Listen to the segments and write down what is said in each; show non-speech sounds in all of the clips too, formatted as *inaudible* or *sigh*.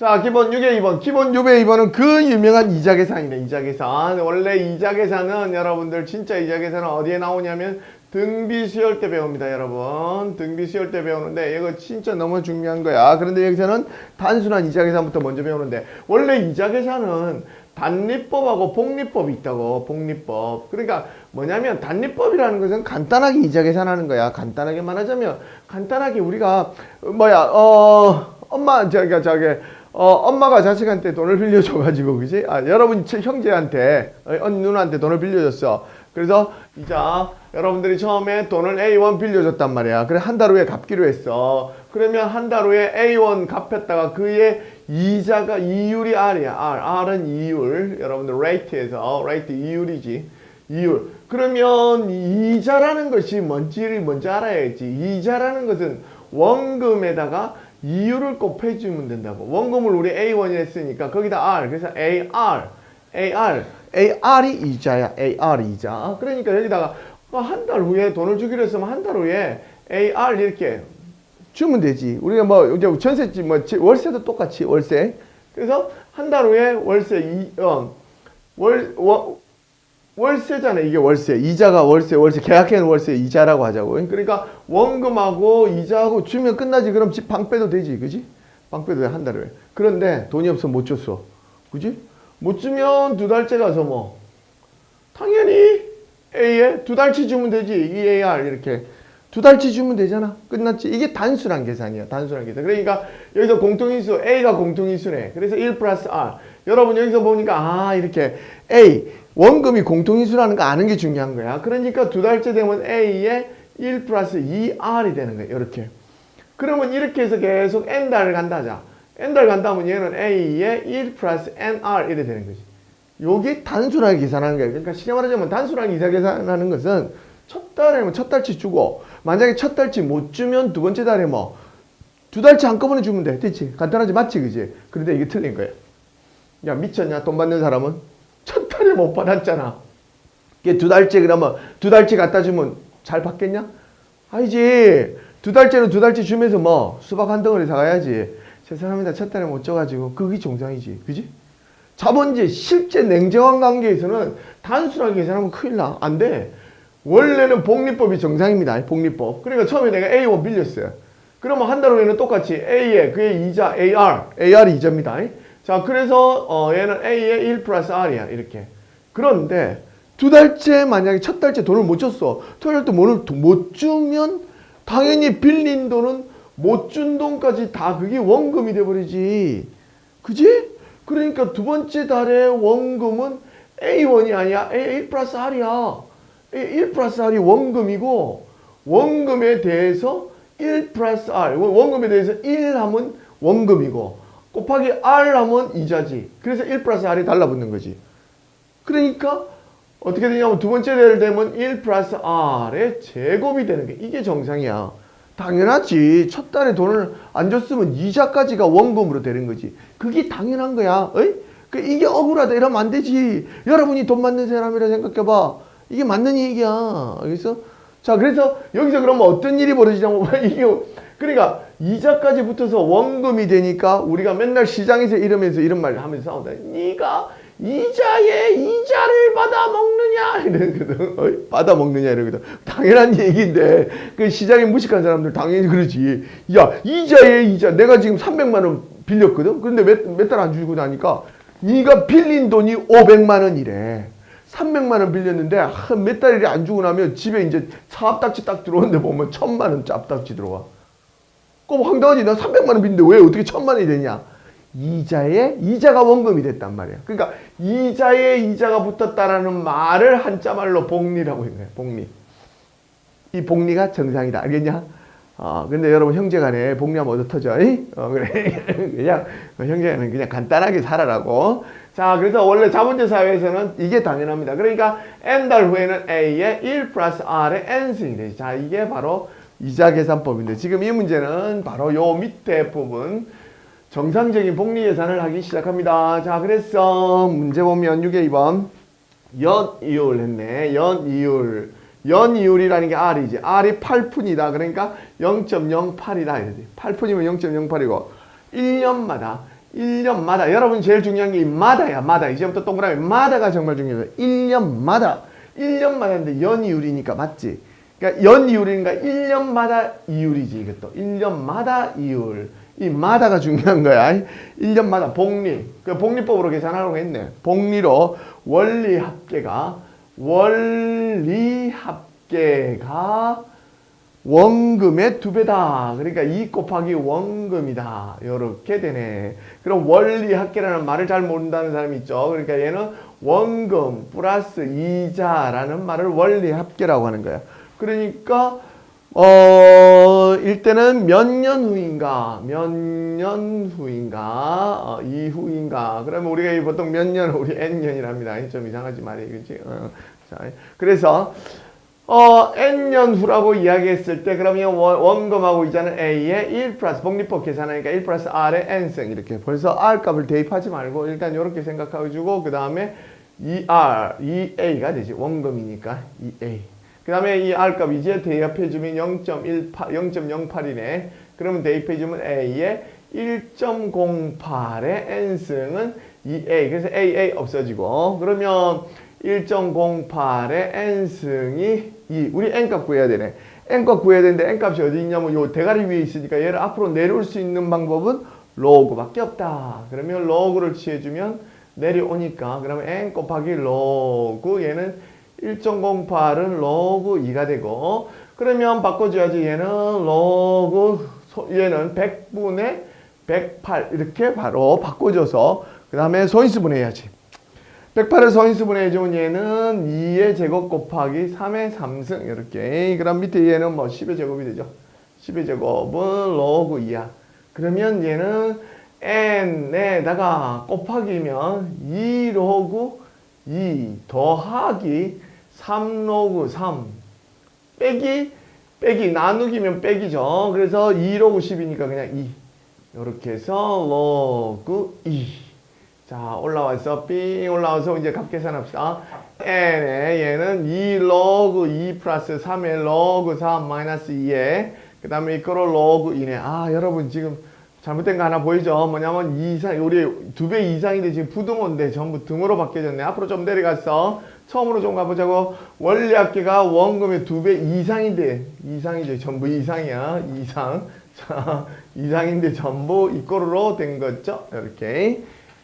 자, 기본 6의 2번. 기본 6의 2번은 그 유명한 이자 계산이네. 이자 계산. 원래 이자 계산은 여러분들 진짜 이자 계산은 어디에 나오냐면 등비 수열 때 배웁니다, 여러분. 등비 수열 때 배우는데 이거 진짜 너무 중요한 거야. 그런데 여기서는 단순한 이자 계산부터 먼저 배우는데 원래 이자 계산은 단리법하고 복리법이 있다고 복리법 그러니까 뭐냐면 단리법이라는 것은 간단하게 이자 계산하는 거야 간단하게 말하자면 간단하게 우리가 뭐야 어 엄마 저기 저기 어 엄마가 자식한테 돈을 빌려줘 가지고 그지? 아 여러분 제 형제한테 어, 언니 누나한테 돈을 빌려줬어. 그래서 이자 여러분들이 처음에 돈을 A1 빌려줬단 말이야. 그래 한 달 후에 갚기로 했어. 그러면 한 달 후에 A1 갚았다가 그의 이자가 이율이 R이야. R R은 이율. 여러분들 rate에서 rate 이율이지. 이율. 그러면 이자라는 것이 뭔지를 먼저 알아야지. 이자라는 것은 원금에다가 이율을 곱해주면 된다고. 원금을 우리 A1이 했으니까 거기다 R 그래서 AR AR AR이 이자야. AR 이자. 그러니까 여기다가 한 달 후에 돈을 주기로 했으면 한 달 후에 AR 이렇게 주면 되지. 우리가 뭐 이제 전세집 뭐 지- 월세도 똑같이 월세. 그래서 한 달 후에 월세 이 어 월 월 세잖아 이게 월세. 이자가 월세 월세. 계약해놓은 월세 이자라고 하자고 그러니까 원금하고 이자하고 주면 끝나지. 그럼 집 방 빼도 되지. 그지? 방 빼도 돼. 한달 후에 그런데 돈이 없어. 못 줬어. 그지? 못 주면 두 달째 가서 뭐. 당연히 A에 두 달치 주면 되지. EAR 이렇게. 두 달치 주면 되잖아. 끝났지. 이게 단순한 계산이야. 단순한 계산. 그러니까 여기서 공통인수 A가 공통인수네. 그래서 1 플러스 R 여러분 여기서 보니까 아 이렇게 A 원금이 공통인수라는 거 아는 게 중요한 거야 그러니까 두 달째 되면 A에 1 플러스 2R이 되는 거야 이렇게 그러면 이렇게 해서 계속 N달을 간다 하자 N달 간다면 얘는 A에 1 플러스 NR 이래 되는 거지 요게 단순하게 계산하는 거예요. 그러니까 쉽게 말하자면 단순하게 계산하는 것은 첫 달에면 첫 달치 주고 만약에 첫 달치 못 주면 두 번째 달에 뭐 두 달치 한꺼번에 주면 돼. 됐지? 간단하지 맞지? 그지? 그런데 이게 틀린 거예요. 야 미쳤냐? 돈 받는 사람은 첫 달에 못 받았잖아. 이게 두 달째 그러면 두 달치 갖다 주면 잘 받겠냐? 아니지. 두 달째는 두 달치 주면서 뭐 수박 한 덩어리 사가야지. 죄송합니다. 첫 달에 못 줘가지고 그게 정상이지. 그지? 자본주의 실제 냉정한 관계에서는 단순하게 계산하면 큰일 나. 안 돼. 원래는 복리법이 정상입니다. 복리법. 그러니까 처음에 내가 A1 빌렸어요. 그러면 한 달 후에는 똑같이 A에 그의 이자 AR, AR이 이자입니다. 자, 그래서 어, 얘는 A에 1 플러스 R이야. 이렇게. 그런데 두 달째 만약에 첫 달째 돈을 못 줬어. 두 달째 돈을 못 주면 당연히 빌린 돈은 못 준 돈까지 다 그게 원금이 돼버리지. 그지? 그러니까 두 번째 달에 원금은 A1이 아니야. A1 플러스 R이야. 1 플러스 R이 원금이고 원금에 대해서 1 플러스 R 원금에 대해서 1 하면 원금이고 곱하기 R 하면 이자지. 그래서 1 플러스 R이 달라붙는 거지. 그러니까 어떻게 되냐면 두 번째 대를 되면 1 플러스 R의 제곱이 되는 게 이게 정상이야. 당연하지. 첫 달에 돈을 안 줬으면 이자까지가 원금으로 되는 거지. 그게 당연한 거야. 어이? 그 이게 억울하다 이러면 안 되지. 여러분이 돈 받는 사람이라 생각해봐. 이게 맞는 얘기야. 알겠어? 자, 그래서 여기서 그러면 어떤 일이 벌어지냐면 이게 그러니까 이자까지 붙어서 원금이 되니까 우리가 맨날 시장에서 이러면서 이런 말 하면서 싸운다. 네가 이자에 이자를 받아 먹느냐 이러거든. 어이? 받아 먹느냐 이러거든. 당연한 얘기인데 그 시장에 무식한 사람들 당연히 그러지. 야 이자에 이자 내가 지금 300만 원 빌렸거든. 그런데 몇 달 안 주고 나니까 네가 빌린 돈이 500만 원이래. 300만 원 빌렸는데 한몇 달이 안 주고 나면 집에 이제 차압딱지 딱 들어오는데 보면 천만 원 짭딱지 들어와. 그럼 황당하지. 나 300만 원 빚는데 왜 어떻게 천만 원이 되냐? 이자에 이자가 원금이 됐단 말이야. 그러니까 이자에 이자가 붙었다라는 말을 한자 말로 복리라고 한 거야. 복리. 이 복리가 정상이다. 알겠냐? 어, 근데 여러분 형제간에 복리하면 어디 터져? 이? 어, 그래. *laughs* 그냥 어, 형제간은 그냥 간단하게 살아라고. 자, 그래서 원래 자본주의 사회에서는 이게 당연합니다. 그러니까 n달 후에는 a의 1 플러스 r의 n승이 되지. 자, 이게 바로 이자 계산법인데 지금 이 문제는 바로 요 밑에 부분 정상적인 복리 계산을 하기 시작합니다. 자, 그래서 문제 보면 6에 2번 연 이율 했네. 연 이율. 연이율이라는 게 R이지. R이 8푼이다. 그러니까 0.08이다. 이러지. 8푼이면 0.08이고 1년마다 1년마다 여러분 제일 중요한 게이 마다야 마다 이제부터 동그라미 마다가 정말 중요해요 1년마다 1년마다인데 연이율이니까 맞지 그러니까 연이율이니까 1년마다 이율이지 이것도 1년마다 이율 이 마다가 중요한 거야 1년마다 복리 그 복리법으로 계산하려고 했네 복리로 원리 합계가 원리 합계가 원금의 두 배다. 그러니까 2 곱하기 원금이다. 이렇게 되네. 그럼 원리 합계라는 말을 잘 모른다는 사람이 있죠. 그러니까 얘는 원금 플러스 이자라는 말을 원리 합계라고 하는 거야. 그러니까 어, 일때는 몇년 후인가, 몇 년 후인가, 어, 이후인가. 그러면 우리가 이 보통 몇 년, 우리 N년이랍니다. 좀 이상하지 말이에요. 그치? 어, 자, 그래서, 어, N년 후라고 이야기했을 때, 그러면 원, 원금하고 이자는 A에 1 플러스, 복리법 계산하니까 1 플러스 R의 N승. 이렇게. 벌써 R 값을 대입하지 말고, 일단 이렇게 생각해주고, 그 다음에 2R, 2A가 되지. 원금이니까 2A. 그 다음에 이 R 값 이제 대입해주면 0.18, 0.08이네. 그러면 대입해주면 A에 1.08의 N승은 2A. 그래서 AA 없어지고. 그러면 1.08의 N승이 2. 우리 N값 구해야 되네. N값 구해야 되는데 N값이 어디 있냐면 요 대가리 위에 있으니까 얘를 앞으로 내려올 수 있는 방법은 로그밖에 없다. 그러면 로그를 취해주면 내려오니까 그러면 N 곱하기 로그 얘는 1.08은 로그 2가 되고 그러면 바꿔줘야지. 얘는 로그 소- 얘는 100분의 108 이렇게 바로 바꿔줘서 그 다음에 소인수 분해해야지. 108을 소인수 분해해주면 얘는 2의 제곱 곱하기 3의 3승 이렇게. 그럼 밑에 얘는 뭐 10의 제곱이 되죠? 10의 제곱은 로그 2야 그러면 얘는 n에다가 곱하기면 2 로그 2 더하기 3 로그 3 빼기 빼기 나누기면 빼기죠. 그래서 2 로그 10이니까 그냥 2 이렇게 해서 로그 2 자, 올라와서 삥 올라와서 이제 값 계산합시다. n에 얘는 2 로그 2 플러스 3의 로그 3 마이너스 2에 그 다음에 이거로 로그 2네. 아, 여러분 지금 잘못된 거 하나 보이죠? 뭐냐면 2 이상, 우리 두 배 이상인데 지금 부등호인데 전부 등으로 바뀌어졌네. 앞으로 좀 내려갔어. 처음으로 좀 가보자고. 원리 합계가 원금의 두 배 이상인데, 이상이죠. 전부 이상이야. 이상. 자, 이상인데 전부 이꼬르로 된 거죠. 이렇게.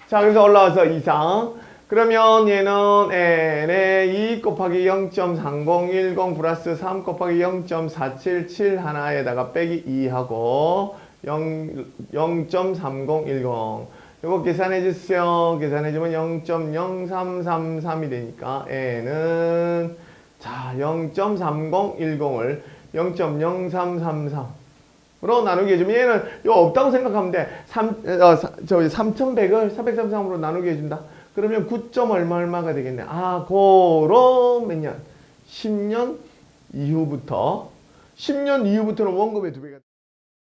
자, 그래서 올라와서 이상. 그러면 얘는 n에 2 곱하기 0.3010 플러스 3 곱하기 0.477 하나에다가 빼기 2하고 0, 0.3010 이거 계산해 주세요. 계산해 주면 0.0333이 되니까 n은 자 0.3010을 0.0333 으로 나누게 해주면 얘는 이거 없다고 생각하면 돼. 3, 어, 사- 저기 3100을 433으로 나누게 해준다. 그러면 9점 얼마 얼마가 되겠네. 아, 고로 몇 년? 10년 이후부터 10년 이후부터는 원금의 두 배가